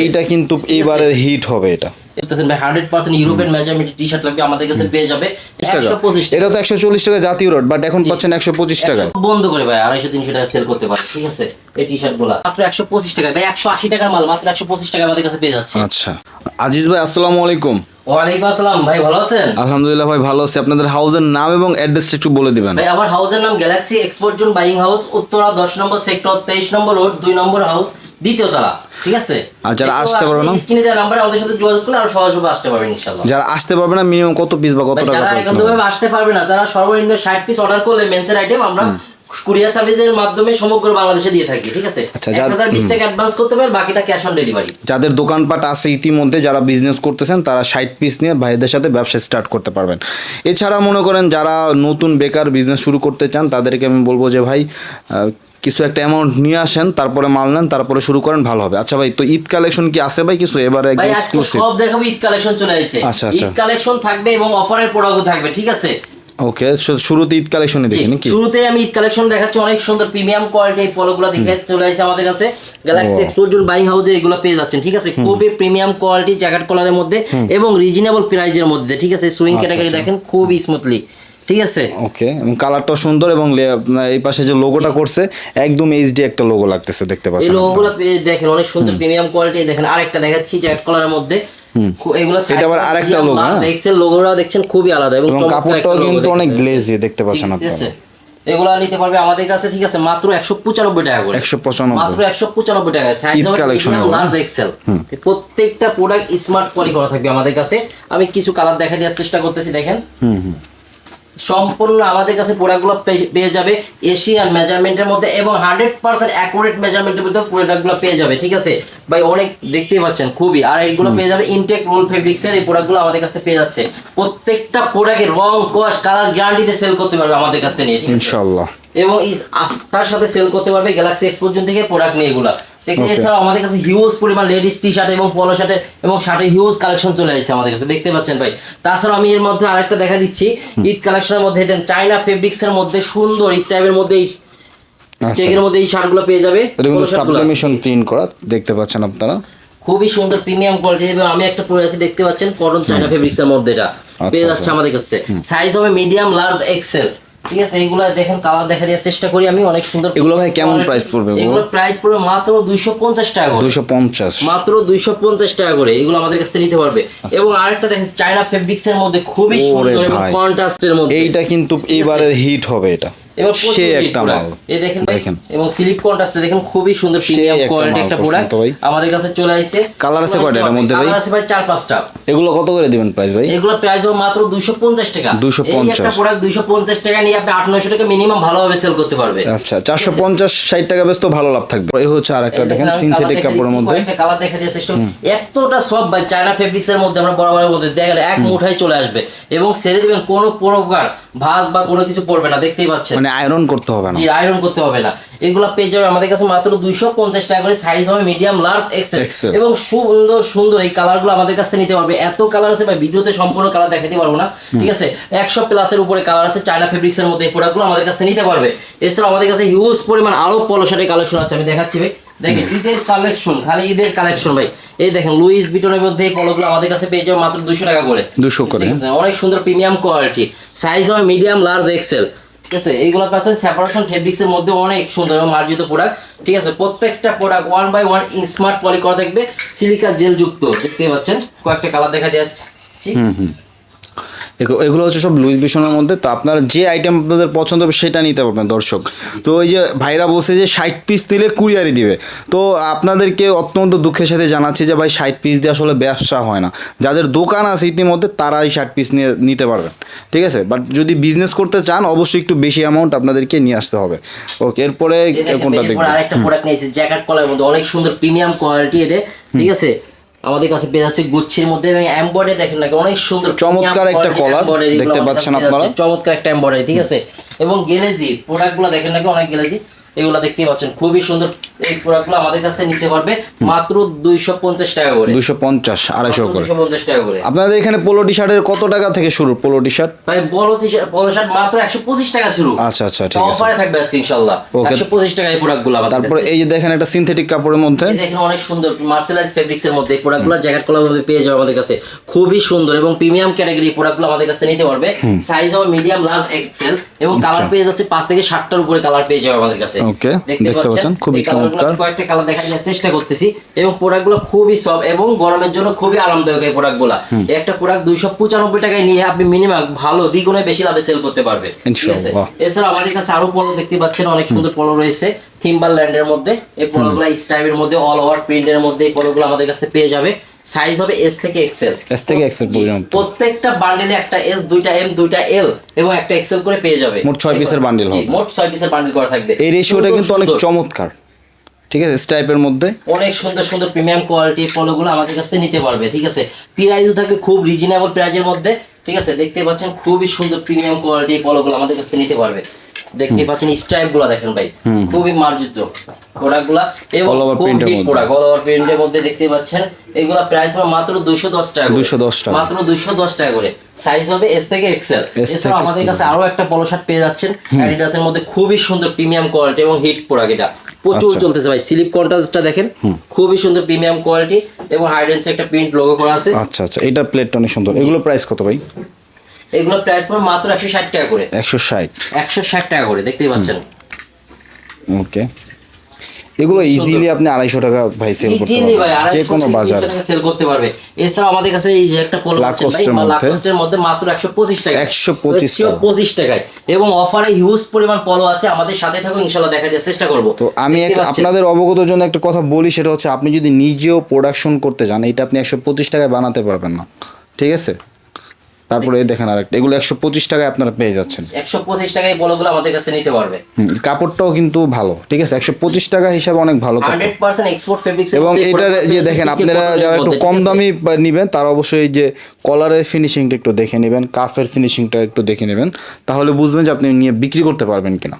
এইটা কিন্তু এইবারের হিট হবে এটা। ভাই hundred percent European measurement T shirt আমাদের কাছে পেয়ে যাবে। একশো পঁচিশ এটা তো একশো চল্লিশ টাকা জাতীয় রোড বাট এখন পাচ্ছেন একশো পঁচিশ টাকা। বন্ধ করে ভাই আড়াইশো তিনশো টাকা সেল করতে পারে ঠিক আছে? এই টি শার্টগুলা। মাত্র একশো পঁচিশ টাকা। ভাই একশো আশি টাকার মাল মাত্র একশো পঁচিশ টাকা আমাদের কাছে পেয়ে যাচ্ছে। আচ্ছা। আজিজ ভাই আসসালামু আলাইকুম। ওয়ালাইকুম আসসালাম ভাই ভালো আছেন? আলহামদুলিল্লাহ ভাই ভালো আছি। আপনাদের হাউসের নাম এবং অ্যাড্রেসটা একটু বলে দিবেন। ভাই আমার হাউসের নাম Galaxy export zone buying house Uttara দশ নম্বর সেক্টর তেইশ নম্বর রোড দুই নম্বর হাউস দ্বিতীয় তলা। ঠিক আছে? আর যারা আসতে পারবে না? স্ক্রিনে দেওয়া নাম্বারে আমাদের সাথে যোগাযোগ করলে আরও সহজভাবে আসতে পারবেন ইনশাল্লাহ যারা আসতে পারবে না মিনিমাম কত পিস বা কত টাকা যারা করে আসতে পারবে না তারা সর্বনিম্ন ষাট পিস অর্ডার করলে মেন্সের আইটেম আমরা কুরিয়ার সার্ভিসের মাধ্যমে সমগ্র বাংলাদেশে দিয়ে থাকি ঠিক আছে? আচ্ছা, হাজার বিশ টাকা অ্যাডভান্স করতে পারবে বাকিটা ক্যাশ অন ডেলিভারি যাদের দোকানপাট আছে ইতিমধ্যে যারা বিজনেস করতেছেন তারা ষাট পিস নিয়ে ভাইদের সাথে ব্যবসা স্টার্ট করতে পারবেন। এছাড়া মনে করেন যারা নতুন বেকার বিজনেস শুরু করতে চান তাদেরকে আমি বলব যে ভাই কিছু একটা অ্যামাউন্ট নিয়ে আসেন তারপরে মাল নেন তারপরে শুরু করেন ভালো হবে। আচ্ছা ভাই তো ঈদ কালেকশন কি আছে ভাই কিছু? এবারে একদম এক্সক্লুসিভ সব দেখাবো ঈদ কালেকশন চলে আসছে আচ্ছা, আচ্ছা। ঈদ কালেকশন থাকবে এবং অফারের প্রোডাক্টও থাকবে ঠিক আছে? ওকে শুরুতে ঈদ কালেকশনে দেখি নাকি? শুরুতে আমি ঈদ কালেকশন দেখাচ্ছি অনেক সুন্দর প্রিমিয়াম কোয়ালিটি পলোগুলো দেখে চলে আসছে আমাদের কাছে। গ্যালাক্সি. এক্সপোর্ট বাইং হাউসে এগুলো পেয়ে যাচ্ছেন ঠিক আছে? খুবই প্রিমিয়াম কোয়ালিটি জ্যাকেট কলারের মধ্যে এবং রিজনেবল প্রাইজের মধ্যে ঠিক আছে? সুইং আচ্ছা, ক্যাটাগরি আচ্ছা। দেখেন খুবই স্মুথলি ঠিক আছে? ওকে এবং কালারটা সুন্দর এবং এই পাশে যে লোগোটা করছে একদম এইচডি একটা লোগো লাগতেছে দেখতে এই পাচ্ছেন লোগোগুলো দেখেন অনেক সুন্দর প্রিমিয়াম কোয়ালিটি দেখেন আরেকটা দেখাচ্ছি জ্যাকেট কলারের মধ্যে। এগুলো এটা আবার আরেকটা logo, হ্যাঁ? এক্সেল লোগোটা দেখছেন খুবই আলাদা এবং এবং কাপড়টাও কিন্তু অনেক গ্লেজি দেখতে পাচ্ছেন আপনারা। এগুলা নিতে পারবে আমাদের কাছে ঠিক আছে মাত্র একশো পঁচানব্বই টাকা করে। একশো পঁচানব্বই। মাত্র একশো পঁচানব্বই টাকা। Size Eid collection large XL প্রত্যেকটা প্রোডাক্ট স্মার্ট করা থাকবে আমাদের কাছে। আমি কিছু কালার দেখা দেওয়ার চেষ্টা করতেছি দেখেন। সম্পূর্ণ আমাদের কাছে প্রোডাক্টগুলো পেয়ে- যাবে এশিয়ান মেজারমেন্টের মধ্যে এবং হান্ড্রেড পার্সেন্ট অ্যাকুরেট মেজারমেন্টের মধ্যে প্রোডাক্টগুলো পেয়ে যাবে ঠিক আছে? ভাই অনেক দেখতেই পাচ্ছেন খুবই। আর এইগুলো পেয়ে যাবে ইনটেক রোল ফেব্রিক্সের এই প্রোডাক্টগুলো আমাদের কাছে পেয়ে যাচ্ছে। প্রত্যেকটা প্রোডাক্টের রং কস কালার গ্যারান্টিতে সেল করতে পারবে আমাদের কাছে নিয়ে ইনশাল্লাহ এবং তার সাথে সেল করতে পারবে গ্যালাক্সি এক্সপোর্ট থেকে প্রোডাক্ট নিয়ে এগুলা. এছাড়াও আমাদের কাছে হিউজ পরিমাণ লেডিস টি শার্ট এবং পলো শার্টের এবং শার্টের হিউজ কালেকশন চলে আসছে আমাদের কাছে। দেখতে পাচ্ছেন ভাই। তাছাড়া আমি এর মধ্যে আরেকটা দেখা দিচ্ছি। ঈদ কালেকশনের মধ্যে দেন চাইনা ফেব্রিক্স এর মধ্যে সুন্দর স্টাইলের মধ্যে এই আচ্ছা। চেকের মধ্যে এই শার্টগুলো পেয়ে যাবে। এটা কিন্তু গুলো। সাবলিমেশন প্রিন্ট করা দেখতে পাচ্ছেন আপনারা। খুবই সুন্দর প্রিমিয়াম কোয়ালিটি এবং আমি একটা পরে আছি দেখতে পাচ্ছেন কটন চাইনা ফেব্রিক্স এর মধ্যে এটা। পেয়ে যাচ্ছে আচ্ছা। আমাদের কাছে। সাইজ হবে মিডিয়াম লার্জ এক্সেল ঠিক আছে এগুলো দেখেন কালার দেখা দেওয়ার চেষ্টা করি আমি অনেক সুন্দর এগুলো ভাই কেমন প্রাইস পড়বে এগুলো? প্রাইস পড়বে মাত্র 250 টাকা করে। দুইশো পঞ্চাশ। মাত্র 250 টাকা করে এগুলো আমাদের কাছে নিতে পারবে। এবং আরেকটা দেখেন চায়না ফেব্রিক্স এর মধ্যে খুবই আচ্ছা। সুন্দর এবং কন্ট্রাস্টের মধ্যে। এইটা কিন্তু এবারের হিট হবে এটা। এবার প্রচুর সে একটা মাল। এই দেখেন দেখেন। এবং স্লিপ কন্ট্রাস্টে দেখেন খুবই সুন্দর প্রিমিয়াম কোয়ালিটি একটা প্রোডাক্ট আমাদের কাছে চলে আসছে Colour আছে কয়টা এটার মধ্যে ভাই? কালার আছে ভাই চার পাঁচটা। এগুলো কত করে দিবেন প্রাইস ভাই? এগুলো প্রাইস হবে মাত্র 250 টাকা। 250 এই একটা প্রোডাক্ট 250 টাকা নিয়ে আপনি 8 900 টাকা মিনিমাম ভালোভাবে সেল করতে পারবে আচ্ছা চারশো পঞ্চাশ ষাট টাকা বেশ তো ভালো লাভ থাকবে। এই হচ্ছে আর একটা দেখেন সিনথেটিক কাপড়ের মধ্যে। একটা কালার দেখা দিয়ে করি। এতটা সব ভাই চায়না ফেব্রিক্স এর মধ্যে আমরা বরাবরের মধ্যে দেখেন এক মুঠায় চলে আসবে। এবং ছেড়ে দিবেন কোনো প্রকার ভাঁজ বা কোনো কিছু পড়বে না দেখতেই পাচ্ছেন। মানে আয়রন করতে হবে না। জি আয়রন করতে হবে না। এগুলো পেয়ে যাবে আমাদের কাছে মাত্র দুইশো পঞ্চাশ টাকা করে সাইজ হবে মিডিয়াম লার্জ এক্সেল এবং সুন্দর সুন্দর এই কালারগুলো আমাদের কাছ থেকে নিতে পারবে। এত কালার আছে ভাই ভিডিওতে সম্পূর্ণ কালার দেখাতে পারব না। ঠিক আছে? একশো প্লাসের উপরে কালার আছে চায়না ফেব্রিক্স এর মধ্যে এই প্রোডাক্টগুলো আমাদের কাছ থেকে নিতে পারবে। এছাড়াও আমাদের কাছে হিউজ পরিমাণ আরও পলো শার্টের কালেকশন আছে আমি দেখাচ্ছি ভাই। দেখেন ঈদের কালেকশন খালি ঈদের কালেকশন ভাই। এই দেখেন লুইস বিটনের মধ্যে পলোগুলো আমাদের কাছে পেয়ে যাবে মাত্র দুশো টাকা করে। দুশো করে। অনেক সুন্দর প্রিমিয়াম কোয়ালিটি সাইজ হবে মিডিয়াম লার্জ এক্সেল ঠিক আছে? এইগুলো পাচ্ছেন সেপারেশন ফেব্রিক্স এর মধ্যে অনেক সুন্দর এবং মার্জিত প্রোডাক্ট ঠিক আছে? প্রত্যেকটা product one by one smart poly করা থাকবে। সিলিকা জেল যুক্ত। দেখতে পাচ্ছেন? কয়েকটা কালার দেখা যাচ্ছে। এগুলো হচ্ছে সব লুইস ভিশনের মধ্যে। তো আপনারা যে আইটেম আপনাদের পছন্দ হবে সেটা নিতে পারবেন দর্শক। তো ওই যে ভাইরা বলছে যে ষাট পিস দিলে কুরিয়ারি দিবে। তো আপনাদেরকে অত্যন্ত দুঃখের সাথে জানাচ্ছি যে ভাই ষাট পিস দিয়ে আসলে ব্যবসা হয় না। যাদের দোকান আছে ইতিমধ্যে তারাই ষাট পিস নিয়ে নিতে পারবেন। ঠিক আছে? বাট যদি বিজনেস করতে চান অবশ্যই একটু বেশি অ্যামাউন্ট আপনাদেরকে নিয়ে আসতে হবে। ওকে এরপরে কোনটা দেখবেন? আরেকটা প্রোডাক্ট নিয়েছি জ্যাকেট কলার মধ্যে। অনেক সুন্দর প্রিমিয়াম কোয়ালিটি এটা ঠিক আছে? আমাদের কাছে পেয়ে যাচ্ছে গুচ্ছির মধ্যে এবং এমব্রয়ডারি দেখেন নাকি অনেক সুন্দর চমৎকার একটা কলার দেখতে পাচ্ছেন আপনারা। চমৎকার একটা এমব্রয়ডারি ঠিক আছে এবং গেলেজি প্রোডাক্টগুলো দেখেন নাকি অনেক গেলেজি এগুলো দেখতে পাচ্ছেন। খুবই সুন্দর এই প্রোডাক্টগুলো আমাদের কাছ নিতে পারবে মাত্র দুইশো পঞ্চাশ টাকা করে। দুশো পঞ্চাশ আড়াইশো করে। পঞ্চাশ টাকা করে। আপনাদের এখানে পোলো টি শার্টের কত টাকা থেকে শুরু? পোলো টি শার্ট ভাই বড় টি-শার্ট বড় শার্ট মাত্র একশো পঁচিশ টাকা শুরু। আচ্ছা আচ্ছা ঠিক আছে। অফারে থাকবে আজকে ইনশাল্লাহ. একশো পঁচিশ টাকা এই প্রোডাক্টগুলো তারপরে। এই যে দেখেন একটা সিনথেটিক কাপড়ের মধ্যে। এই দেখেন অনেক সুন্দর মার্সেলাইজ ফেব্রিক্স এর মধ্যে প্রোডাক্টগুলো জ্যাকেট কলার মধ্যে পেয়ে যাবে আমাদের কাছে। খুবই সুন্দর এবং প্রিমিয়াম ক্যাটাগরি প্রোডাক্টগুলো আমাদের কাছে নিতে পারবে। সাইজ হবে মিডিয়াম লার্জ এক্সেল এবং কালার পেয়ে যাচ্ছে পাঁচ থেকে ষাটটার উপরে কালার পেয়ে যাবে আমাদের কাছে। Okay, দেখতে পাচ্ছেন, খুবই চমৎকার। কয়েকটা কালার জন্য চেষ্টা করতেছি। এবং প্রোডাক্টগুলো খুবই সব এবং গরমের জন্য খুবই আরামদায়ক এই প্রোডাক্টগুলো একটা প্রোডাক্ট দুইশো পঁচানব্বই টাকায় নিয়ে আপনি মিনিমাম ভালো দ্বিগুণে বেশি লাভে সেল করতে পারবে। ঠিক আছে? ইনশাআল্লাহ। এছাড়া আমাদের কাছে আরও পলো দেখতে পাচ্ছেন অনেক সুন্দর পলো রয়েছে থিম্বাল ল্যান্ডের মধ্যে। এই পলোগুলো স্টাইপের মধ্যে অল ওভার প্রিন্টের মধ্যে এই পলোগুলো আমাদের কাছে পেয়ে যাবে। সাইজ হবে এস থেকে এক্সেল S থেকে XL পর্যন্ত। প্রত্যেকটা বান্ডেলে একটা এস দুইটা এম দুইটা এল এবং একটা এক্সেল করে পেয়ে যাবে। মোট ছয় পিসের bundle জি, হবে। মোট ছয় পিসের বান্ডেল করা থাকবে। এই রেশিওটা কিন্তু অনেক চমৎকার। ঠিক আছে? স্টাইপের মধ্যে। অনেক সুন্দর সুন্দর প্রিমিয়াম কোয়ালিটির পলোগুলো আমাদের কাছ থেকে নিতে পারবে ঠিক আছে? প্রাইসও থাকবে খুব রিজনেবল প্রাইজের মধ্যে ঠিক আছে? দেখতে পাচ্ছেন খুবই সুন্দর প্রিমিয়াম কোয়ালিটির পলোগুলো আমাদের কাছ থেকে নিতে পারবে। দেখতে পাচ্ছেন স্ট্রাইপগুলা দেখেন ভাই। খুবই মার্জিত প্রোডাক্টগুলা এবং। প্রোডাক্ট অল ওভার প্রিন্টের মধ্যে। দেখতে পাচ্ছেন। এগুলা প্রাইস মাত্র দুইশো দশ টাকা করে। 210 টাকা। মাত্র দুইশো দশ টাকা করে। সাইজ হবে এস থেকে এক্সেল এছাড়া আমাদের কাছে আরও একটা পলো শার্ট পেয়ে যাচ্ছেন। অ্যাডিডাসের মধ্যে খুবই সুন্দর প্রিমিয়াম কোয়ালিটি এবং হিট প্রোডাক্ট এটা। প্রচুর আচ্ছা। চলতেছে ভাই। স্লিপ কন্ট্রাস্টটা দেখেন। খুবই সুন্দর প্রিমিয়াম কোয়ালিটি এবং হাইডেন্সে একটা প্রিন্ট লোগো করা আছে। আচ্ছা আচ্ছা। এটার প্লেটটা অনেক সুন্দর। এগুলো প্রাইস কত ভাই? এগুলো প্রাইস পড়বে মাত্র একশো ষাট টাকা করে। একশো ষাট। একশো ষাট টাকা করে দেখতেই পাচ্ছেন? ওকে। এগুলো ইজিলি আপনি আড়াইশো টাকা ভাই সেল করতে পারবেন। যে কোনো বাজার। সেল করতে পারবে। এছাড়াও আমাদের কাছে এই যে একটা পোলো মধ্যে। লাকোস্টের মধ্যে মাত্র একশো পঁচিশ টাকা। 125 টাকা। পঁচিশ টাকায়। এবং অফারে হিউজ পরিমাণ পলো আছে আমাদের সাথে থাকুন ইনশাল্লাহ দেখা দেওয়ার চেষ্টা করব। তো আমি একটা আপনাদের অবগতর জন্য একটা কথা বলি সেটা হচ্ছে আপনি যদি নিজেও প্রোডাকশন করতে যান এটা আপনি একশো পঁচিশ টাকায় বানাতে পারবেন না। ঠিক আছে? তারপরে দেখেন আরেকটা। এগুলো একশো পঁচিশ টাকায় আপনারা পেয়ে যাচ্ছেন। একশো পঁচিশ টাকায় বলগুলো আমাদের কাছে নিতে পারবে। কাপড়টাও কিন্তু ভালো ঠিক আছে? একশো পঁচিশ টাকা হিসাবে অনেক ভালো কাপড়। হান্ড্রেড পার্সেন্ট এক্সপোর্ট ফেব্রিক্স এবং এটার যে দেখেন আপনারা যারা একটু কম দামি নেবেন নিবেন তারা অবশ্যই এই যে কলারের ফিনিশিংটা একটু দেখে নেবেন কাফের ফিনিশিংটা একটু দেখে নেবেন। তাহলে বুঝবেন যে আপনি নিয়ে বিক্রি করতে পারবেন কিনা।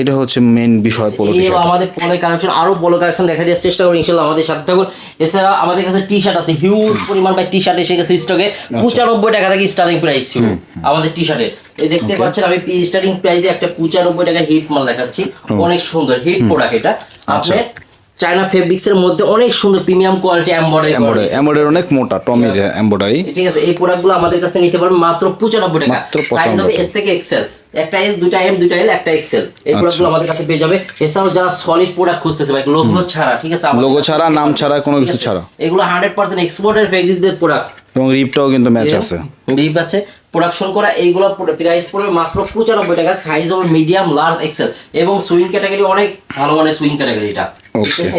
এটা হচ্ছে মেন বিষয় পোলো আমাদের পোলো কালেকশন আরও বড় কালেকশন দেখা দেওয়ার চেষ্টা করব ইনশাল্লাহ আমাদের সাথে থাকুন। এছাড়া আমাদের কাছে টি শার্ট আছে হিউজ পরিমাণ ভাই টি শার্ট এসে গেছে স্টকে আচ্ছা। পঁচানব্বই টাকা থেকে স্টার্টিং প্রাইস ছিল আমাদের টি শার্টের এই দেখতে পাচ্ছেন আমি স্টার্টিং প্রাইসে একটা পঁচানব্বই টাকা হিট মাল দেখাচ্ছি। অনেক সুন্দর হিট প্রোডাক্ট এটা। আচ্ছা। আপনি চায়না ফেব্রিক্স এর মধ্যে অনেক সুন্দর premium quality embroidery embroidery embroidery অনেক মোটা টমির এমব্রয়ডারি ঠিক আছে এই প্রোডাক্টগুলো আমাদের কাছে নিতে পারবেন মাত্র পঁচানব্বই টাকা। মাত্র সাইজ 95 হবে এস থেকে এক্সেল একটা এস দুটা এম দুটা এল একটা এক্সেল এই আচ্ছা। প্রোডাক্টগুলো আমাদের কাছে পেয়ে যাবে। এছাড়াও যারা সলিড প্রোডাক্ট খুঁজতেছে ভাই লোগো ছাড়া ঠিক আছে লোগো ছাড়া নাম ছাড়া কোনো কিছু ছাড়া। এগুলো হান্ড্রেড পার্সেন্ট এক্সপোর্টের ফেব্রিক্সদের প্রোডাক্ট এবং রিপটাও কিন্তু ম্যাচ আছে। রিপ আছে। প্রোডাকশন করা এইগুলো প্রাইস পড়বে মাত্র পঁচানব্বই টাকা সাইজ হবে মিডিয়াম লার্জ এক্সেল এবং সুইং ক্যাটাগরি অনেক ভালো মানের সুইং ক্যাটাগরি এটা।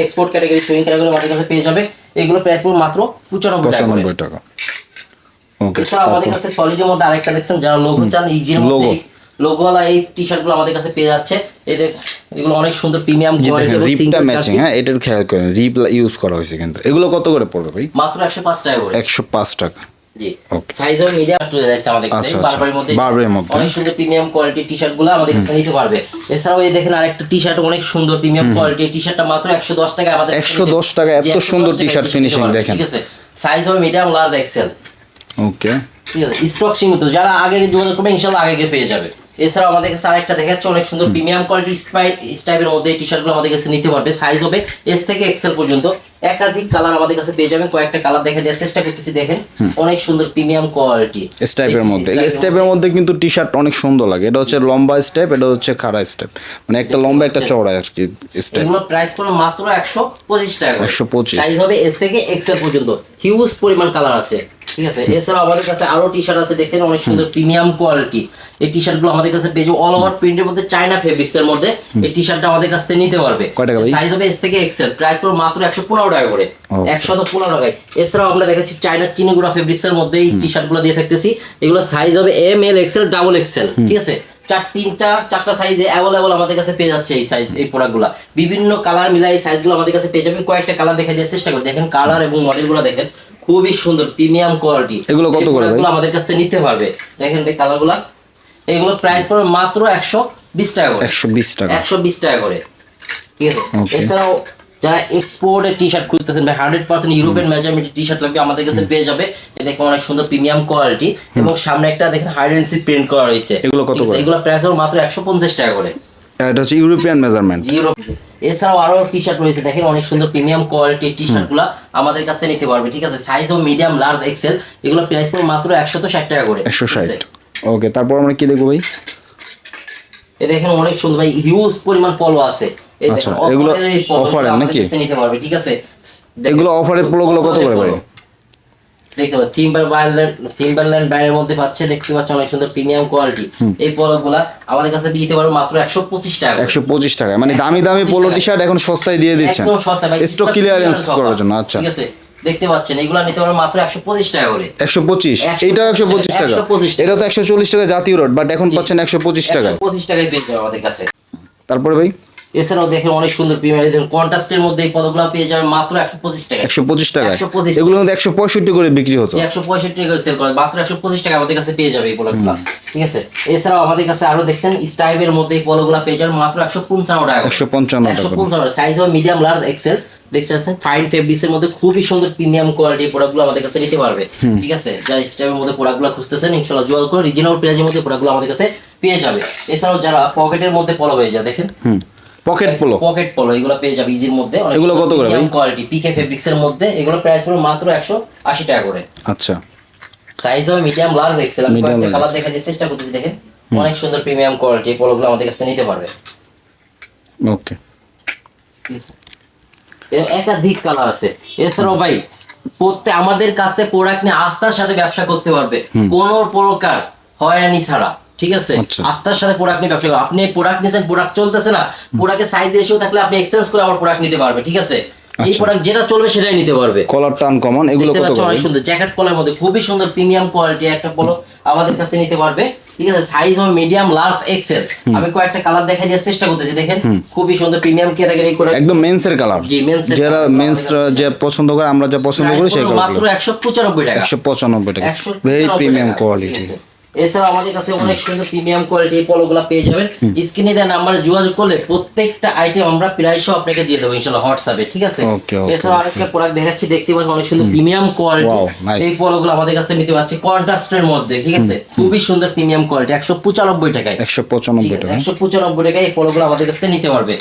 এক্সপোর্ট ক্যাটাগরি সুইং ক্যাটাগরি আমাদের কাছে পেয়ে যাবে। এগুলো প্রাইস পড়বে মাত্র পঁচানব্বই টাকা টাকা। এছাড়া আমাদের কাছে সলিডের মধ্যে আরেকটা দেখছেন যারা লোগো চান ইজির মধ্যে লোগোওয়ালা এই টি শার্টগুলো আমাদের কাছে পেয়ে যাচ্ছে। এই দেখ এগুলো অনেক সুন্দর প্রিমিয়াম রিপটা ম্যাচিং হ্যাঁ এটার খেয়াল করেন রিপ ইউজ করা হয়েছে কিন্তু। এগুলো কত করে পড়বে ভাই? মাত্র একশো পাঁচ টাকা করে। একশো পাঁচ টাকা। জি। মিডিয়াম টু যাচ্ছে আমাদের কাছে। আচ্ছা, আচ্ছা। বারবারের মধ্যে বারবারের মধ্যে। অনেক সুন্দর প্রিমিয়াম কোয়ালিটি টি শার্ট আমাদের কাছে নিতে পারবে। এছাড়াও এই দেখেন আরেকটা টি শার্ট অনেক সুন্দর প্রিমিয়াম কোয়ালিটি টি শার্টটা মাত্র একশো দশ টাকা আমাদের কাছে 110 টাকা, এত সুন্দর টাকায় t-shirt নিতে finishing পারবে, দেখেন। ঠিক আছে। সাইজ হবে medium large XL okay stock সীমিত। যারা আগে যোগাযোগ করবে আগে পেয়ে যাবে। এছাড়াও আমাদের কাছে আরেকটা দেখাচ্ছে অনেক সুন্দর প্রিমিয়াম কোয়ালিটি স্টাইপের মধ্যে টি শার্টগুলো আমাদের কাছে নিতে পারবে। সাইজ হবে এস থেকে এক্সেল পর্যন্ত। একাধিক কালার আমাদের কাছে পেয়ে যাবেন। কয়েকটা কালার দেখা দেওয়ার চেষ্টা করতেছি দেখেন। অনেক সুন্দর প্রিমিয়াম কোয়ালিটি স্টাইপের মধ্যে। এই স্টেপের মধ্যে। কিন্তু টি শার্ট অনেক সুন্দর লাগে। এটা হচ্ছে লম্বা স্টেপ এটা হচ্ছে খাড়া স্টেপ মানে একটা লম্বা একটা চওড়া আর কি স্টেপ এগুলো প্রাইস পড়বে মাত্র একশো পঁচিশ টাকা 125 সাইজ হবে এস থেকে এক্সেল পর্যন্ত। হিউজ পরিমাণ কালার আছে। ঠিক আছে? এছাড়াও আমাদের কাছে আরও টি শার্ট আছে। দেখেন অনেক সুন্দর প্রিমিয়াম কোয়ালিটি এই টি শার্টগুলো আমাদের কাছে পেয়ে অল ওভার প্রিন্টের মধ্যে চায়না ফেব্রিক্স এর মধ্যে এই টি শার্টটা আমাদের কাছ থেকে নিতে পারবে? সাইজ হবে এস থেকে এক্সেল প্রাইস পড়বে মাত্র একশো পনেরো টাকা করে। একশত পনেরো টাকায়। এছাড়াও আমরা দেখাচ্ছি মধ্যে এই টি দিয়ে থাকতেছি। এগুলো সাইজ হবে M L XL double XL ঠিক আছে? চার তিনটা চারটা সাইজে অ্যাভেলেবল আমাদের কাছে পেয়ে যাচ্ছে এই সাইজ এই প্রোডাক্টগুলো বিভিন্ন কালার মিলাই এই সাইজগুলো আমাদের কাছে পেয়ে যাবেন। কয়েকটা কালার দেখে দেওয়ার চেষ্টা করি। দেখেন কালার এবং মডেলগুলো দেখেন। খুবই সুন্দর প্রিমিয়াম কোয়ালিটি এগুলো কত করে? আমাদের কাছ নিতে পারবে। দেখেন ভাই কালারগুলো এগুলো প্রাইস পড়বে মাত্র একশো বিশ টাকা করে। একশো বিশ টাকা। একশো বিশ টাকা করে। ঠিক আছে? এছাড়াও যারা এক্সপোর্টের টি শার্ট খুঁজতেছেন বা হান্ড্রেড পার্সেন্ট ইউরোপিয়ান মেজারমেন্টের টি শার্ট লাগবে আমাদের কাছে পেয়ে যাবে। এই অনেক সুন্দর প্রিমিয়াম কোয়ালিটি এবং সামনে একটা দেখেন হাইডেন্সি প্রিন্ট করা রয়েছে। এগুলো কত করে? এগুলো প্রাইস হলো মাত্র একশো পঞ্চাশ টাকা করে। এটা হচ্ছে ইউরোপিয়ান মেজারমেন্ট এছাড়াও আরও টি শার্ট রয়েছে দেখেন অনেক সুন্দর প্রিমিয়াম কোয়ালিটির টি শার্টগুলা আমাদের কাছ থেকে নিতে পারবে ঠিক আছে? সাইজ ও মিডিয়াম লার্জ এক্সেল এগুলো প্রাইস পড়বে মাত্র একশো ষাট টাকা করে। একশো ষাট। ওকে তারপর আমরা কি দেখব ভাই? এ দেখেন অনেক সুন্দর ভাই হিউজ পরিমাণ পলো আছে। আচ্ছা, এগুলো আমাদের নাকি? নিতে পারবে ঠিক আছে? এগুলো পোলোগুলো কত করে ভাই? দেখতে পাচ্ছেন থিম্বারল্যান্ড থিম্বারল্যান্ড ব্র্যান্ডের মধ্যে পাচ্ছে দেখতে পাচ্ছেন অনেক সুন্দর প্রিমিয়াম কোয়ালিটি এই পলোগুলা আমাদের কাছে নিতে পারবে মাত্র একশো পঁচিশ টাকা। একশো পঁচিশ টাকা মানে দামি দামি পোলো টি শার্ট এখন সস্তায় দিয়ে দিচ্ছেন। স্টক ক্লিয়ারেন্স করার জন্য আচ্ছা। ঠিক আছে? দেখতে পাচ্ছেন এগুলা নিতে মাত্র একশো পঁচিশ টাকা করে। একশো পঁচিশ? 125 একশো পঁচিশ টাকা? 125 এটা তো একশো চল্লিশ টাকা জাতীয় রোড বাট এখন পাচ্ছেন একশো পঁচিশ টাকা। পঁচিশ টাকায় পেয়ে যাবে আমাদের কাছে। তারপরে ভাই? এছাড়াও দেখেন অনেক সুন্দর প্রিমিয়ার দেখুন কন্ট্রাস্টের মধ্যে এই পদগুলো পেয়ে যাবে মাত্র একশো পঁচিশ টাকা একশো পঁচিশ টাকা 125 এগুলো কিন্তু একশো পঁয়ষট্টি করে বিক্রি হতো। একশো পঁয়ষট্টি টাকা সেল করে মাত্র একশো পঁচিশ টাকা আমাদের কাছে পেয়ে যাবে এই পলোগুলো ঠিক আছে? এছাড়াও আমাদের কাছে আরও দেখছেন স্টাইপের মধ্যে এই পলোগুলো পেয়ে যাবেন মাত্র একশো পঞ্চান্ন টাকা একশো পঞ্চান্ন একশো টাকা। পঞ্চান্ন সাইজ হবে মিডিয়াম লার্জ এক্সেল দেখতে পাচ্ছেন ফাইন ফেব্রিক্স এর মধ্যে খুবই সুন্দর প্রিমিয়াম কোয়ালিটির প্রোডাক্টগুলো আমাদের কাছে নিতে পারবে। ঠিক আছে? যারা স্টাইপের মধ্যে প্রোডাক্টগুলো খুঁজতেছেন ইনশাআল্লাহ যোগাযোগ করে রিজনেবল প্রাইজের মধ্যে প্রোডাক্টগুলো আমাদের কাছে পেয়ে যাবে। এছাড়াও যারা পকেটের মধ্যে পলো হয়ে যায় দেখেন। পকেট পোলো পকেট পলো এগুলো পেয়ে যাবে ইজির মধ্যে। এগুলো কত করে? কোয়ালিটি পিকে ফেব্রিক্স এর মধ্যে। এগুলো প্রাইস পড়বে মাত্র একশো আশি টাকা করে। আচ্ছা। সাইজ হবে মিডিয়াম লার্জ এক্সেল আমি কয়েকটা কালার দেখা দিয়ে চেষ্টা করতেছি দেখেন। অনেক সুন্দর প্রিমিয়াম কোয়ালিটি এই পলোগুলো আমাদের কাছে নিতে পারবে। ওকে। একাধিক কালার আছে। এছাড়াও ভাই প্রত্যেক আমাদের কাছে প্রোডাক্ট নিয়ে আস্থার সাথে ব্যবসা করতে পারবে। কোন প্রকার হয়রানি ছাড়া। ঠিক আছে? আচ্ছা। আস্থার সাথে প্রোডাক্ট নিয়ে ব্যবসা আপনি প্রোডাক্ট নিয়েছেন প্রোডাক্ট চলতেছে না। প্রোডাক্টের সাইজ রেশিও থাকলে আপনি এক্সচেঞ্জ করে আবার প্রোডাক্ট নিতে পারবে ঠিক আছে? এই আচ্ছা। প্রোডাক্ট যেটা চলবে সেটাই নিতে পারবে। কলার টান কমন এগুলো কত করে? অনেক সুন্দর। জ্যাকেট কলার মধ্যে খুবই সুন্দর প্রিমিয়াম কোয়ালিটি একটা পলো আমাদের কাছ নিতে পারবে। ঠিক আছে? সাইজ হবে মিডিয়াম লার্জ এক্সেল আমি কয়েকটা কালার দেখা দেওয়ার চেষ্টা করতেছি দেখেন। খুবই সুন্দর প্রিমিয়াম ক্যাটাগরি করে। একদম মেন্সের কালার জি, এর যারা মেন্স যে পছন্দ করে আমরা যা পছন্দ করি সেই পড়বে মাত্র কালারগুলো একশো পঁচানব্বই টাকা। একশো পঁচানব্বই টাকা। একশো ভেরি প্রিমিয়াম কোয়ালিটি এছাড়াও আমাদের কাছে অনেক সুন্দর প্রিমিয়াম কোয়ালিটি পলোগুলো পেয়ে যাবেন। স্ক্রিনে দেওয়া নাম্বারে যোগাযোগ করলে প্রত্যেকটা আইটেম আমরা প্রাইসও আপনাকে দিয়ে দেবো ইনশাল্লাহ হোয়াটসঅ্যাপে ঠিক আছে? এছাড়াও আরেকটা প্রোডাক্ট দেখাচ্ছি দেখতে পাচ্ছেন অনেক সুন্দর প্রিমিয়াম কোয়ালিটি. এই পলোগুলো আমাদের কাছে নিতে পারছি কন্ট্রাস্টের মধ্যে ঠিক আছে? খুবই সুন্দর প্রিমিয়াম কোয়ালিটি একশো পঁচানব্বই টাকায়। একশো পঁচানব্বই টাকা একশো পঁচানব্বই টাকায় এই পলোগুলো আমাদের কাছ থেকে নিতে পারবে।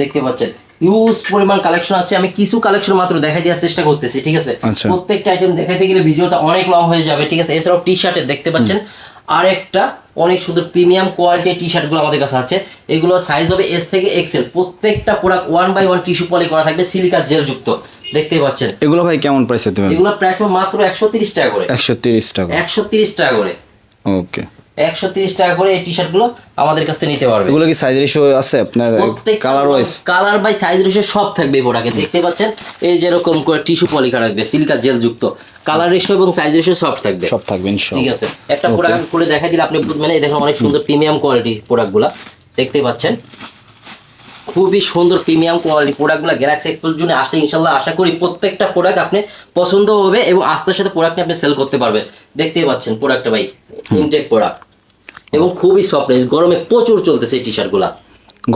দেখতে পাচ্ছেন। ইউজ পরিমাণ কালেকশন আছে। আমি কিছু কালেকশন মাত্র দেখাই দেওয়ার চেষ্টা করতেছি ঠিক আছে? আচ্ছা। প্রত্যেকটা আইটেম দেখাইতে গেলে ভিডিওটা অনেক লং হয়ে যাবে ঠিক আছে? এছাড়াও টি শার্টের দেখতে পাচ্ছেন আরেকটা অনেক সুন্দর প্রিমিয়াম কোয়ালিটির টি শার্টগুলো আমাদের কাছে আছে। এগুলো সাইজ হবে এস থেকে এক্সেল প্রত্যেকটা product one by one tissue poly করা থাকবে সিলিকা জেল যুক্ত। দেখতে পাচ্ছেন? এগুলো ভাই কেমন প্রাইসে দেবেন? এগুলো প্রাইস মাত্র একশো তিরিশ টাকা করে। একশো তিরিশ টাকা। একশো তিরিশ টাকা করে। ওকে একশো তিরিশ টাকা করে এই টি শার্টগুলো আমাদের কাছ থেকে নিতে পারবে। এগুলো কি সাইজ রেশিও আছে আপনার colour wise colour by size ratio সব থাকবে এই প্রোডাক্টে দেখতে পাচ্ছেন এই যেরকম করে টিস্যু পলিকা রাখবে সিল্কা জেল যুক্ত। কালার রেশিও এবং সাইজ রেশিও সব থাকবে। সব থাকবে ঠিক আছে একটা প্রোডাক্ট আমি খুলে দেখাই দিলে আপনি এই দেখুন অনেক সুন্দর প্রিমিয়াম কোয়ালিটি প্রোডাক্টগুলো দেখতে পাচ্ছেন খুবই সুন্দর প্রিমিয়াম কোয়ালিটি প্রোডাক্টগুলো গ্যালাক্সি এক্সপোর জন্য আসলে ইনশাল্লাহ আশা করি প্রত্যেকটা প্রোডাক্ট আপনি পছন্দ হবে এবং আস্তে সাথে প্রোডাক্ট আপনি সেল করতে পারবেন। দেখতেই পাচ্ছেন প্রোডাক্টটা ভাই ইনটেক প্রোডাক্ট এবং খুবই সফট গরমে প্রচুর চলতেছে এই টি শার্টগুলা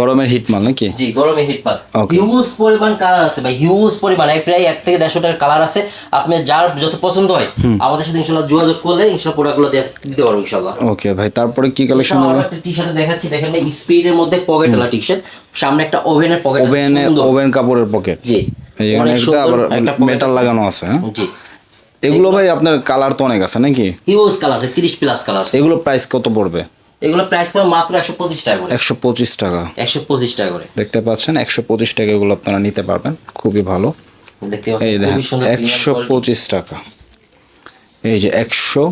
গরমের হিট মাল নাকি? জি গরমে হিট Okay. হিউজ পরিমাণ কালার আছে ভাই হিউজ পরিমাণ এক প্রায় এক থেকে দেড়শো টাকার কালার আছে। আপনি যার যত পছন্দ হয় আমাদের সাথে ইনশাল্লাহ যোগাযোগ করলে ইনশাল্লাহ প্রোডাক্টগুলো দিতে পারব ইনশাল্লাহ। ওকে ভাই তারপরে কি কালেকশন হবে? একটা টি শার্ট দেখাচ্ছি দেখেন স্পিডের মধ্যে পকেট ওলা টি শার্ট সামনে একটা ওভেনের পকেট ওভেনে ওভেন কাপড়ের পকেট জি। অনেক একটা সুন্দর একটা মেটাল লাগানো আছে হ্যাঁ? জি। এগুলো ভাই আপনার কালার তো অনেক আছে নাকি? হিউজ কালার আছে তিরিশ প্লাস কালার এগুলো প্রাইস কত পড়বে? এগুলো প্রাইস পড়ে মাত্র একশো পঁচিশ টাকা করে। একশো পঁচিশ টাকা। একশো পঁচিশ টাকা করে। দেখতে পাচ্ছেন একশো পঁচিশ টাকা এগুলো আপনারা নিতে পারবেন খুবই ভালো। দেখতে পাচ্ছেন খুবই সুন্দর একশো পঁচিশ টাকা। এই যে একশো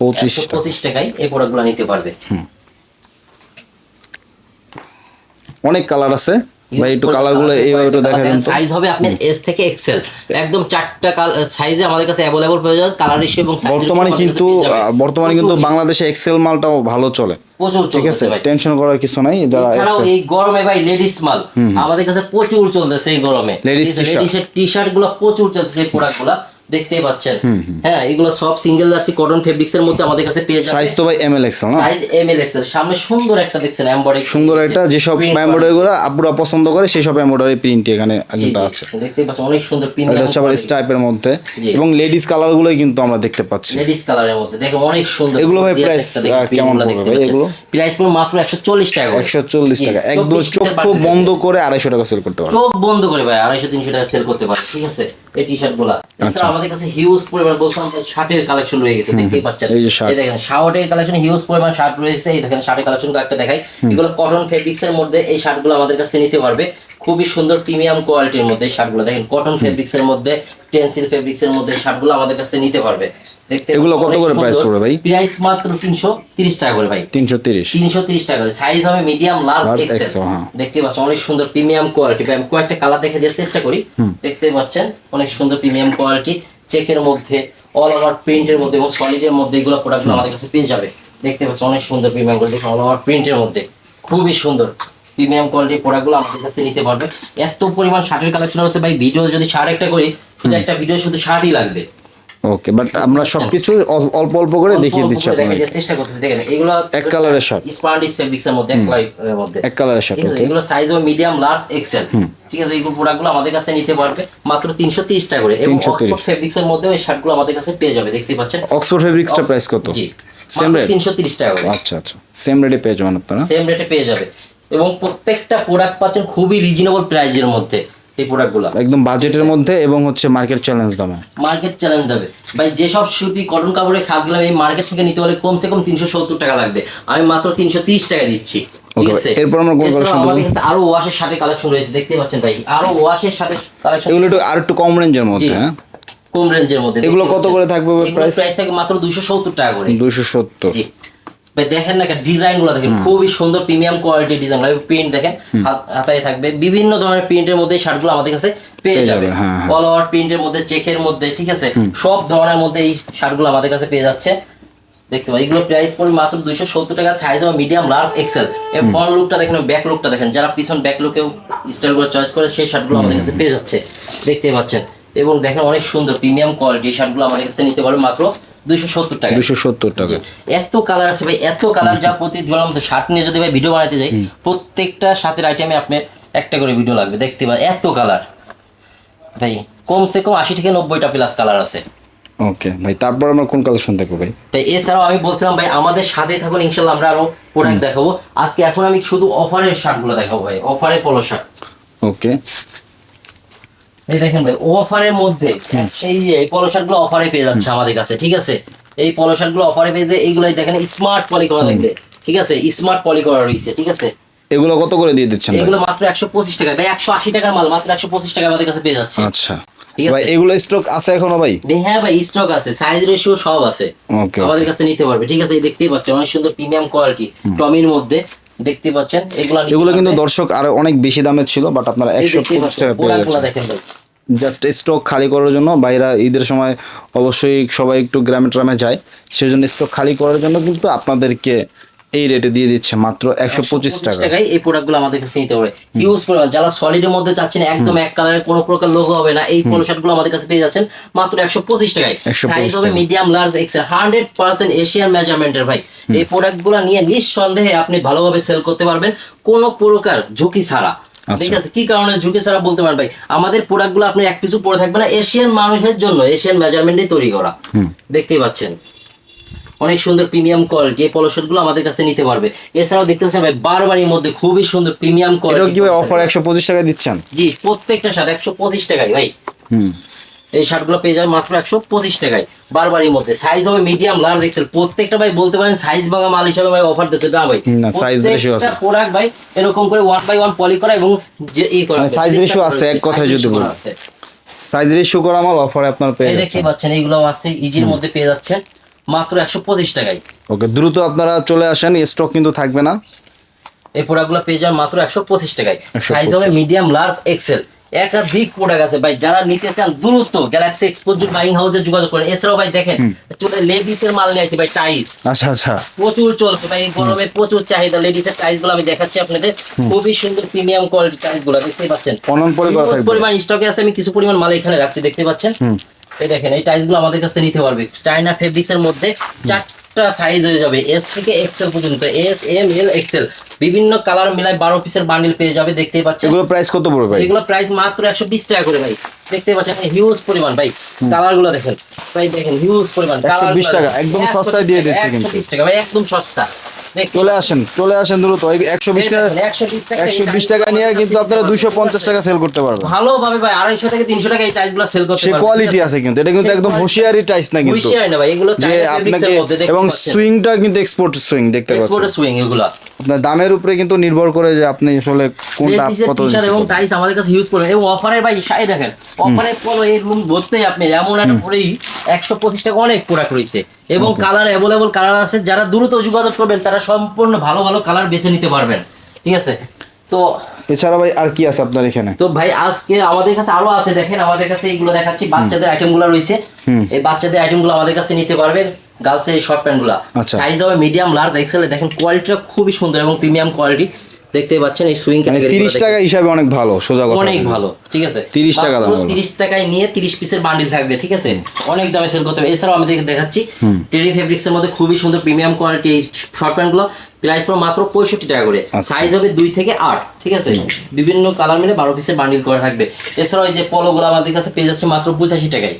পঁচিশ একশো টাকা পঁচিশ টাকায় এই প্রোডাক্টগুলো নিতে পারবে। অনেক কালার আছে। ভাই একটু কালারগুলো এইভাবে একটু দেখা দেন সাইজ হবে আপনার এস থেকে এক্সেল একদম চারটা সাইজে আমাদের কাছে অ্যাভেলেবল পেয়ে কালার ইস্যু এবং বর্তমানে কিন্তু বর্তমানে কিন্তু বাংলাদেশে এক্সেল মালটাও ভালো চলে। প্রচুর ঠিক আছে? ভাই। টেনশন করার কিছু নাই যারা এছাড়াও এই গরমে ভাই লেডিস মাল। আমাদের কাছে প্রচুর চলতেছে এই গরমে। লেডিস টি শার্টগুলো প্রচুর চলতেছে এই প্রোডাক্টগুলা। দেখতেই পাচ্ছেন। হ্যাঁ এগুলো সব সিঙ্গেল জার্সি কটন ফেব্রিক্স এর মধ্যে আমাদের কাছে পেয়ে যাবে সাইজ তো ভাই এম এল এক্সেল না? সাইজ এম এল এক্সেল সামনে সুন্দর একটা দেখছেন এমবডারি সুন্দর একটা যেসব এমব্রয়ডারি গুলো আপুরা পছন্দ করে সেই সব এমব্রয়ডারি প্রিন্ট এখানে কিন্তু আছে। দেখতেই পাচ্ছেন অনেক সুন্দর এটা প্রিমিয়াম হচ্ছে আবার স্টাইপের মধ্যে। এবং লেডিস কালার গুলোই কিন্তু আমরা দেখতে পাচ্ছি। লেডিস কালারের মধ্যে দেখো অনেক সুন্দর। এগুলো ভাই আহ, কেমন পড়বে ভাই এগুলো? প্রাইস পড়বে মাত্র একশো চল্লিশ টাকা করে। একশো চল্লিশ জি, টাকা। 24 একদম বান্ডেল বন্ধ করে আড়াইশো টাকা সেল করতে পারবে চোখ বন্ধ করে ভাই আড়াইশো তিনশো টাকা সেল করতে পারে ঠিক আছে? এই টি শার্টগুলা। এছাড়া আমাদের কাছে হিউজ পরিমাণ বলছিলাম শার্টের কালেকশন রয়ে গেছে দেখতেই পাচ্ছেন। এই দেখেন শার্টের কালেকশন হিউজ পরিমাণ শার্ট রয়েছে এই দেখেন শার্টের কালেকশন একটা দেখাই। এগুলো কটন ফেব্রিক্স এর মধ্যে এই শার্টগুলো আমাদের কাছে নিতে পারবে। খুবই সুন্দর প্রিমিয়াম কোয়ালিটির মধ্যে এই শার্টগুলো দেখেন কটন ফেব্রিক্স এর মধ্যে টেন্সিল ফেব্রিক্স এর মধ্যে এই শার্টগুলো আমাদের কাছে নিতে পারবে। এগুলো কত করে price পড়বে ভাই? প্রাইস মাত্র তিনশো তিরিশ টাকা করে ভাই। তিনশো তিরিশ। তিনশো তিরিশ টাকা করে। সাইজ হবে মিডিয়াম লার্জ এক্সেল। দেখতে পাচ্ছেন অনেক সুন্দর প্রিমিয়াম কোয়ালিটি আমি কয়েকটা কালার দেখে দেওয়ার চেষ্টা করি। দেখতে পাচ্ছেন অনেক সুন্দর প্রিমিয়াম কোয়ালিটি চেকের মধ্যে অল ওভার প্রিন্টের মধ্যে এবং সলিডের মধ্যে এগুলো প্রোডাক্টগুলো আমাদের কাছে পেয়ে যাবে। দেখতে পাচ্ছেন অনেক সুন্দর প্রিমিয়াম কোয়ালিটি অল ওভার প্রিন্টের মধ্যে। খুবই সুন্দর প্রিমিয়াম কোয়ালিটির প্রোডাক্টগুলো আমাদের কাছে নিতে পারবে। এত পরিমাণ শার্টের কালেকশন আছে ভাই ভিডিও যদি শার্ট একটা করি শুধু একটা ভিডিও শুধু শার্টই লাগবে। ওকে বাট আমরা সবকিছু অল্প অল্প করে দেখিয়ে দিচ্ছি দেওয়ার চেষ্টা করতেছি দেখেন এগুলো এক কালারের শার্ট স্পান্ডিস ফেব্রিক্স এর মধ্যে এক কালারের মধ্যে। এক কালারের শার্ট ওকে এগুলো সাইজ ও মিডিয়াম লার্জ এক্সেল ঠিক আছে এইগুলো প্রোডাক্টগুলো আমাদের কাছে নিতে পারবে মাত্র তিনশো তিরিশ টাকা করে। এবং 330 অক্সফোর্ড ফেব্রিক্স এর মধ্যে এই শার্টগুলো আমাদের কাছে পেয়ে যাবে দেখতে পাচ্ছেন। অক্সফোর্ড ফেব্রিক্সটা প্রাইস কত? জি সেম রেট তিনশো তিরিশ টাকা করে। আচ্ছা আচ্ছা। সেম রেটে পেয়ে যাবেন আপনারা। সেম রেটে পেয়ে যাবে। এবং প্রত্যেকটা প্রোডাক্ট পাচ্ছেন খুবই রিজনেবল প্রাইজের মধ্যে। এই প্রোডাক্টগুলো একদম বাজেটের মধ্যে এবং হচ্ছে মার্কেট চ্যালেঞ্জ দামে। মার্কেট চ্যালেঞ্জ দেবে ভাই যেসব সুতি কটন কাপড়ের খাতগুলো এই মার্কেট থেকে নিতে হলে কমসে কম তিনশো সত্তর টাকা লাগবে। আমি মাত্র তিনশো তিরিশ টাকা দিচ্ছি এরপর আমরা কোন দেখব? কাছে আরও ওয়াশের সাথে কালেকশন রয়েছে দেখতে পাচ্ছেন ভাই। আরও ওয়াশের সাথে কালেকশন এগুলো একটু আর একটু কম রেঞ্জের মধ্যে হ্যাঁ? কম রেঞ্জের মধ্যে এগুলো কত করে থাকবে price? প্রাইস থাকে মাত্র দুইশো সত্তর টাকা করে। দুশো সত্তর। জি। ভাই দেখেন না ডিজাইনগুলো দেখেন খুবই সুন্দর প্রিমিয়াম কোয়ালিটির ডিজাইন। প্রিন্ট দেখেন হাতায় থাকবে। বিভিন্ন ধরনের প্রিন্টের মধ্যে শার্টগুলো আমাদের কাছে পেয়ে যাবে। অল ওভার প্রিন্টের মধ্যে চেকের মধ্যে ঠিক আছে? সব ধরনের মধ্যে এই শার্টগুলো আমাদের কাছে পেয়ে যাচ্ছে। দেখতে এগুলো প্রাইস পড়বে মাত্র দুইশো সত্তর টাকা সাইজ হবে মিডিয়াম লার্জ এক্সেল এর ফ্রন্ট লুকটা দেখেন ব্যাক লুকটা দেখেন। যারা পিছন ব্যাক লুকেও স্টাইলগুলো চয়েস করে সেই শার্টগুলো আমাদের কাছে পেয়ে যাচ্ছে। দেখতে পাচ্ছেন। এবং দেখেন অনেক সুন্দর প্রিমিয়াম কোয়ালিটি এই শার্টগুলো আমাদের কাছে নিতে পারবে মাত্র দুইশো সত্তর টাকা। দুশো সত্তর টাকা। এত কালার আছে ভাই এত কালার যা মধ্যে শার্ট নিয়ে যদি ভাই ভিডিও বানাতে যাই প্রত্যেকটা শার্টের আইটেমে আপনার একটা করে ভিডিও লাগবে দেখতে পাবেন এত কালার ভাই কমসে কম আশি থেকে নব্বইটা প্লাস কালার আছে। ওকে ভাই তারপর আমরা কোন কালেকশন দেখব ভাই? এছাড়াও আমি বলছিলাম ভাই আমাদের সাথে থাকুন ইনশাল্লাহ আমরা আরও প্রোডাক্ট দেখাবো। আজকে এখন আমি শুধু অফারের শার্টগুলো দেখাবো ভাই অফারে পলো শার্ট ওকে এই দেখেন ভাই অফারের মধ্যে এই যে এই পলো গুলো অফারে পেয়ে যাচ্ছে আমাদের কাছে ঠিক আছে? এই পলো শার্টগুলো অফারে পেয়ে যে এইগুলো দেখেন স্মার্ট পলি করা থাকবে ঠিক আছে? স্মার্ট পলি করা রয়েছে ঠিক আছে? এগুলো কত করে দিয়ে দিচ্ছেন এগুলো মাত্র একশো পঁচিশ টাকা ভাই একশো আশি টাকার মাল মাত্র একশো পঁচিশ টাকা আমাদের কাছে পেয়ে যাচ্ছে। আচ্ছা। ঠিক আছে। ভাই এগুলো স্টক আছে এখনও ভাই? ভাই, হ্যাঁ ভাই স্টক আছে সাইজ রেশিও সব আছে। আমাদের কাছে নিতে পারবে ঠিক আছে? এই দেখতেই পাচ্ছেন অনেক সুন্দর প্রিমিয়াম কোয়ালিটি টমির মধ্যে। দেখতে পাচ্ছেন এগুলো এগুলো কিন্তু দর্শক আরও অনেক বেশি দামের ছিল বাট আপনারা একশো পাচ্ছেন, টাকা পেয়ে যাচ্ছেন। জাস্ট স্টক খালি করার জন্য বাইরা ঈদের সময় অবশ্যই সবাই একটু গ্রামে ট্রামে যায় সেজন্য স্টক খালি করার জন্য কিন্তু আপনাদেরকে এই রেটে দিয়ে দিচ্ছে মাত্র একশো পঁচিশ টাকা টাকায়। এই প্রোডাক্টগুলো আমাদের কাছে নিতে পারবে ইউজ পরিমাণ যারা সলিডের মধ্যে চাচ্ছেন একদম এক কালারের কোনো প্রকার লোগো হবে না এই পোলো শার্টগুলো আমাদের কাছে পেয়ে যাচ্ছেন মাত্র একশো পঁচিশ টাকায়। সাইজ হবে medium large XL hundred percent Asian মেজারমেন্টের ভাই। এই প্রোডাক্টগুলো নিয়ে নিঃসন্দেহে আপনি ভালোভাবে সেল করতে পারবেন কোনো প্রকার ঝুঁকি ছাড়া। আচ্ছা। ঠিক আছে? কি কারণে ঝুঁকি ছাড়া বলতে পারেন ভাই? আমাদের প্রোডাক্টগুলো আপনি এক কিছু পরে থাকবে না এশিয়ান মানুষের জন্য এশিয়ান মেজারমেন্টে তৈরি করা। দেখতেই পাচ্ছেন। অনেক সুন্দর প্রিমিয়াম কোয়ালিটি যে পলো গুলো আমাদের কাছে নিতে পারবে। এছাড়াও দেখতে পাচ্ছেন ভাই বারবারির মধ্যে খুবই সুন্দর প্রিমিয়াম এটাও কোয়ালিটি কি ভাই অফার একশো পঁচিশ টাকায় দিচ্ছেন? জি প্রত্যেকটা শার্ট একশো পঁচিশ টাকায় ভাই। হুম। এই শার্টগুলো পেয়ে যাবে মাত্র একশো পঁচিশ টাকায় বারবারির মধ্যে। সাইজ হবে মিডিয়াম লার্জ এক্সেল প্রত্যেকটা ভাই বলতে পারেন সাইজ ভাঙা মাল হিসাবে ভাই অফার দিচ্ছে না ভাই? না, size ratio আছে। প্রোডাক্ট ভাই এরকম করে ওয়ান বাই ওয়ান পলি করা এবং যে ই করা সাইজ ratio আছে, এক কথায় যদি বলি। সাইজ রেশিও করা আমার অফারে আপনার পেয়ে দেখতে পাচ্ছেন এইগুলো আছে ইজির মধ্যে পেয়ে যাচ্ছেন। মাত্র একশো পঁচিশ টাকায়। ওকে দ্রুত আপনারা চলে আসেন স্টক কিন্তু থাকবে না। এই প্রোডাক্টগুলো পেয়ে যাবেন মাত্র একশো পঁচিশ টাকায়। সাইজ হবে মিডিয়াম লার্জ এক্সেল একাধিক প্রোডাক্ট আছে ভাই যারা নিতে চান দ্রুত গ্যালাক্সি এক্সপোর্ট বাইং হাউসে যোগাযোগ করেন এছাড়াও ভাই দেখেন চলে লেডিস এর মাল নিয়ে আছে ভাই টাইস আচ্ছা আচ্ছা। প্রচুর চলছে ভাই গরমে প্রচুর চাহিদা। লেডিস এর টাইসগুলো আমি দেখাচ্ছি আপনাদের। খুবই সুন্দর প্রিমিয়াম কোয়ালিটি টাইসগুলো দেখতে পাচ্ছেন। পরিমাণ স্টকে আছে আমি কিছু পরিমাণ মাল এখানে রাখছি দেখতে পাচ্ছেন। এই দেখেন এই টাইলসগুলো আমাদের কাছ নিতে পারবে। চাইনা ফেব্রিক্স এর মধ্যে চারটা সাইজ হয়ে যাবে এস থেকে এক্সেল পর্যন্ত। এস এম এল এক্সেল বিভিন্ন কালার মিলাই বারো পিসের বান্ডিল পেয়ে যাবে দেখতেই পাচ্ছেন। এগুলো প্রাইস কত পড়বে ভাই? এগুলো প্রাইস মাত্র একশো বিশ টাকা করে ভাই। দেখতে পাচ্ছেন হিউজ পরিমাণ ভাই। কালারগুলো দেখেন। ভাই দেখেন হিউজ পরিমাণ। 120 টাকা, একদম সস্তায় দিয়ে দিচ্ছে কিন্তু। একশো বিশ টাকা ভাই একদম সস্তা। দেখতে চলে আসেন চলে আসেন দ্রুত। একশো বিশ টাকা একশো বিশ টাকা নিয়ে কিন্তু আপনারা দুইশো পঞ্চাশ টাকা সেল করতে পারবেন। ভালোভাবে ভাই আড়াইশো থেকে তিনশো টাকা এই টাইলসগুলো সেল করতে সে কোয়ালিটি আছে? কিন্তু এটা কিন্তু একদম হুঁশিয়ারি টাইস না কিন্তু। না ভাই এগুলো যে আপনাকে এবং সুইংটা কিন্তু এক্সপোর্ট সুইং দেখতে পাচ্ছেন। এক্সপোর্টের সুইং এগুলো। আপনার দামের উপরে কিন্তু নির্ভর করে যে আপনি আসলে কোনটা কত এবং টাইস আমাদের কাছে ইউজ করবেন। এবং অফারের ভাই শাড়ি দেখেন অফারের পলো এই রুম ভর্তেই আপনি এমন একটা পরেই একশো পঁচিশ টাকা অনেক প্রোডাক্ট রয়েছে। এবং কালার অ্যাভেলেবল কালার আছে যারা দ্রুত যোগাযোগ করবেন তারা সম্পূর্ণ ভালো ভালো কালার বেছে নিতে পারবেন। ঠিক আছে? তো এছাড়া ভাই আর কি আছে আপনার এখানে? তো ভাই আজকে আমাদের কাছে আরও আছে দেখেন আমাদের কাছে এইগুলো দেখাচ্ছি। বাচ্চাদের আইটেমগুলো রয়েছে এই বাচ্চাদের আইটেমগুলো আমাদের কাছে নিতে পারবেন। গার্লস এই শর্ট প্যান্টগুলা আচ্ছা। সাইজ হবে মিডিয়াম লার্জ এক্সেল দেখেন কোয়ালিটিটা খুবই সুন্দর এবং প্রিমিয়াম কোয়ালিটি দেখতে পাচ্ছেন এই সুইং ক্যাটাগরি তিরিশ টাকা হিসাবে অনেক ভালো সোজা কথা। অনেক ভালো ঠিক আছে? 30 টাকা দাম। তিরিশ টাকায় নিয়ে তিরিশ পিসের বান্ডিল থাকবে ঠিক আছে? অনেক দামে সেল করতে হবে। এছাড়াও আমি দেখে- দেখাচ্ছি টেরি ফেব্রিক্সের মধ্যে খুবই সুন্দর প্রিমিয়াম কোয়ালিটি এই শর্ট প্যান্টগুলো। প্রাইস পড়ে মাত্র পঁয়ষট্টি টাকা করে। আচ্ছা। সাইজ হবে দুই থেকে আট ঠিক আছে? বিভিন্ন কালার মিলে বারো পিসের বান্ডিল করে থাকবে। এছাড়াও এই যে পলো গুলো আমাদের কাছে পেয়ে যাচ্ছে মাত্র পঁচাশি টাকায়।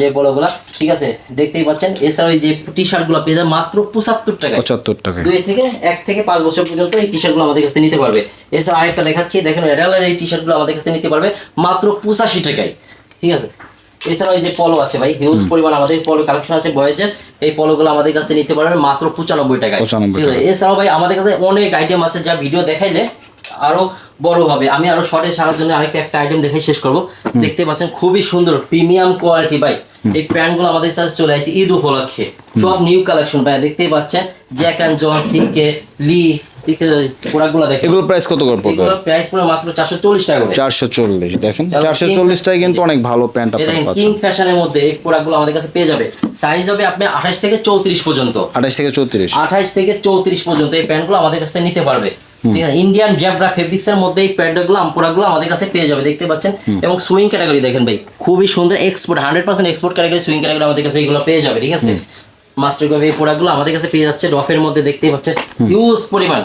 যে পলো গুলা ঠিক আছে? দেখতেই পাচ্ছেন। এছাড়াও এই যে টি শার্টগুলো পেয়ে যাবে মাত্র পঁচাত্তর টাকায়। পঁচাত্তর টাকা দুই থেকে এক থেকে পাঁচ বছর পর্যন্ত এই টি শার্টগুলো আমাদের কাছে নিতে পারবে। এছাড়া আরেকটা দেখাচ্ছি দেখেন এডালের এই টি শার্টগুলো আমাদের কাছে নিতে পারবে মাত্র পঁচাশি টাকায়। ঠিক আছে? এছাড়াও এই যে পলো আছে ভাই হিউজ পরিমাণ আমাদের পলো কালেকশন আছে বয়েজের এই পলোগুলো আমাদের কাছে নিতে পারবে মাত্র পঁচানব্বই টাকায়। 95 ঠিক আছে? এছাড়াও ভাই আমাদের কাছে অনেক আইটেম আছে যা ভিডিও দেখাইলে আরও বড় হবে। আমি আরও শর্টে সারার জন্য আরেকটা একটা আইটেম দেখে শেষ করব। দেখতে পাচ্ছেন খুবই সুন্দর প্রিমিয়াম কোয়ালিটি ভাই। এই প্যান্টগুলো আমাদের কাছে চলে আসছে ঈদ উপলক্ষে। সব নিউ কালেকশন ভাই দেখতেই পাচ্ছেন। জ্যাক অ্যান্ড জন সিকে লি এগুলো প্রাইস কত করে পড়বে প্রাইস মাত্র চারশো চল্লিশ টাকা করে। দেখেন? কিন্তু অনেক ভালো প্যান্ট কিং ফ্যাশনের মধ্যে এই প্রোডাক্টগুলো আমাদের কাছে পেয়ে যাবে। সাইজ হবে থেকে চৌত্রিশ পর্যন্ত। আঠাশ থেকে চৌত্রিশ। আঠাইশ থেকে চৌত্রিশ পর্যন্ত এই প্যান্টগুলো আমাদের কাছে নিতে পারবে। ঠিক আছে ইন্ডিয়ান জ্যাবরা ফেব্রিক্স এর মধ্যে এই প্যান্টগুলো আমপুরাগুলো আমাদের কাছে পেয়ে যাবে দেখতে পাচ্ছেন? এবং সুইং ক্যাটাগরি দেখেন ভাই খুবই সুন্দর export hundred percent export category sewing category আমাদের কাছে এগুলো পেয়ে যাবে ঠিক আছে? মাস্টার কপি এই প্রোডাক্টগুলো আমাদের কাছে পেয়ে যাচ্ছে রফের মধ্যে দেখতেই পাচ্ছেন। হিউজ পরিমাণ।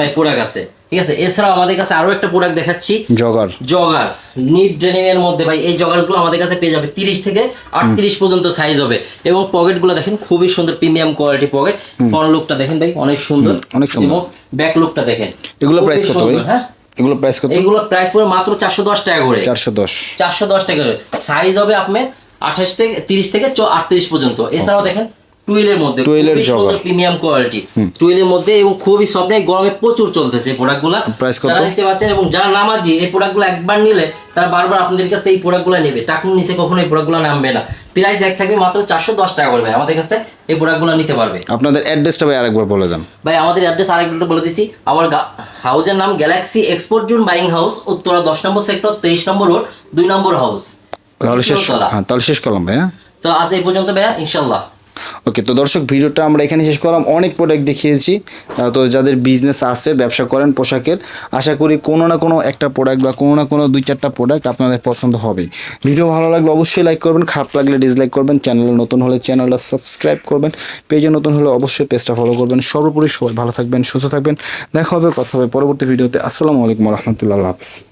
ভাই প্রোডাক্ট আছে। ঠিক আছে? এছাড়াও আমাদের কাছে আরও একটা প্রোডাক্ট দেখাচ্ছি। জগার জগার্স নিট ডেনিম এর মধ্যে ভাই এই জগার্সগুলো আমাদের কাছে পেয়ে যাবে তিরিশ থেকে আটত্রিশ পর্যন্ত সাইজ হবে। এবং পকেটগুলো দেখেন খুবই সুন্দর প্রিমিয়াম কোয়ালিটি পকেট ফ্রন্ট লুকটা দেখেন ভাই অনেক সুন্দর। অনেক সুন্দর। এবং ব্যাক লুকটা দেখেন। এগুলো প্রাইস কত ভাই? হ্যাঁ? এগুলো প্রাইস কত? এইগুলো প্রাইস পড়ে মাত্র চারশো দশ টাকা করে। চারশো দশ। চারশো দশ টাকা করে। সাইজ হবে আপনার আঠাশ থেকে তিরিশ থেকে আটত্রিশ পর্যন্ত। এছাড়াও দেখেন টুইলের মধ্যে জগার। প্রিমিয়াম কোয়ালিটি টুইলের মধ্যে এবং খুবই সফট গরমে প্রচুর চলতেছে এই প্রোডাক্টগুলো Price কত? যারা নিতে পারছেন এবং যারা নামাজি এই প্রোডাক্টগুলো একবার নিলে তারা বারবার আপনাদের কাছে এই প্রোডাক্টগুলো নেবে। টাকুর নিচে কখনো এই প্রোডাক্টগুলো নামবে না। প্রাইস এক থাকবে মাত্র চারশো দশ টাকা করে ভাই। আমাদের কাছে এই প্রোডাক্টগুলো নিতে পারবে। আপনাদের অ্যাড্রেসটা ভাই আরেকবার বলে দেন। ভাই আমাদের অ্যাড্রেস আরেকটু বলে দিছি। আমার হাউজের নাম Galaxy export zone buying house Uttara দশ নম্বর সেক্টর তেইশ নম্বর রোড দুই নম্বর হাউস তাহলে শেষ হ্যাঁ তাহলে শেষ করলাম ভাই হ্যাঁ। তো আজ এই পর্যন্ত ভাইয়া ইনশাল্লাহ ওকে তো দর্শক, ভিডিওটা আমরা এখানে শেষ করলাম। অনেক প্রোডাক্ট দেখিয়েছি। তো যাদের বিজনেস আছে, ব্যবসা করেন পোশাকের, আশা করি কোনো না কোনো একটা প্রোডাক্ট বা কোনো না কোনো দুই চারটা প্রোডাক্ট আপনাদের পছন্দ হবে। ভিডিও ভালো লাগলে অবশ্যই লাইক করবেন, খারাপ লাগলে ডিসলাইক করবেন চ্যানেলে নতুন হলে চ্যানেলটা সাবস্ক্রাইব করবেন পেজে নতুন হলে অবশ্যই পেজটা ফলো করবেন। সর্বোপরি সবাই ভালো থাকবেন, সুস্থ থাকবেন। দেখা হবে, কথা হবে পরবর্তী ভিডিওতে আসসালামু আলাইকুম রহমতুল্লাহ হাফিজ।